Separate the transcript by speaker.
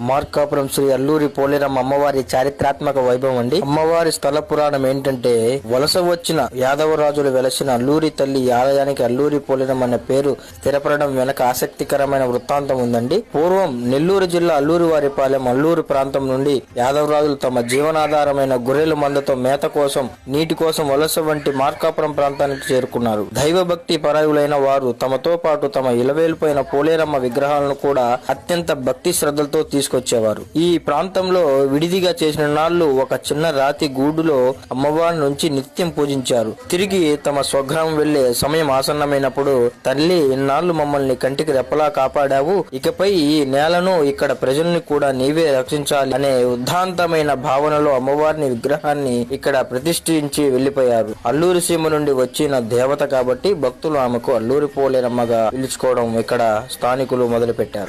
Speaker 1: మార్కాపురం శ్రీ అల్లూరి పోలేరమ్మ అమ్మవారి చారిత్రాత్మక వైభవం అండి. అమ్మవారి స్థల పురాణం ఏంటంటే వలస వచ్చిన యాదవరాజులు వెలసిన అల్లూరి తల్లి ఆలయానికి అల్లూరి పోలేరమ్మ అనే పేరు స్థిరపడడం వెనక ఆసక్తికరమైన వృత్తాంతం ఉందండి. పూర్వం నెల్లూరు జిల్లా అల్లూరి వారిపాలెం అల్లూరు ప్రాంతం నుండి యాదవరాజులు తమ జీవనాధారమైన గొర్రెల మందతో మేత కోసం నీటి కోసం వలస వంటి మార్కాపురం ప్రాంతానికి చేరుకున్నారు. దైవభక్తి పరాయులైన వారు తమతో పాటు తమ ఇలవేలిపోయిన పోలేరమ్మ విగ్రహాలను కూడా అత్యంత భక్తి శ్రద్ధలతో తీసుకొచ్చేవారు. ఈ ప్రాంతంలో విడిదిగా చేసిన నాళ్ళు ఒక చిన్న రాతి గూడులో అమ్మవారి నుంచి నిత్యం పూజించారు. తిరిగి తమ స్వగ్రామం వెళ్ళే సమయం ఆసన్నమైనప్పుడు తల్లి ఇన్నాళ్ళు మమ్మల్ని కంటికి రెప్పలా కాపాడావు. ఇకపై ఈ నేలను ఇక్కడ ప్రజల్ని కూడా నీవే రక్షించాలి అనే ఉద్ధాంతమైన భావనలో అమ్మవారిని విగ్రహాన్ని ఇక్కడ ప్రతిష్ఠించి వెళ్ళిపోయారు అల్లూరి సీమ నుండి వచ్చిన దేవత కాబట్టి భక్తులు ఆమెకు అల్లూరి పోలేరమ్మగా పిలుచుకోవడం ఇక్కడ స్థానికులు మొదలుపెట్టారు.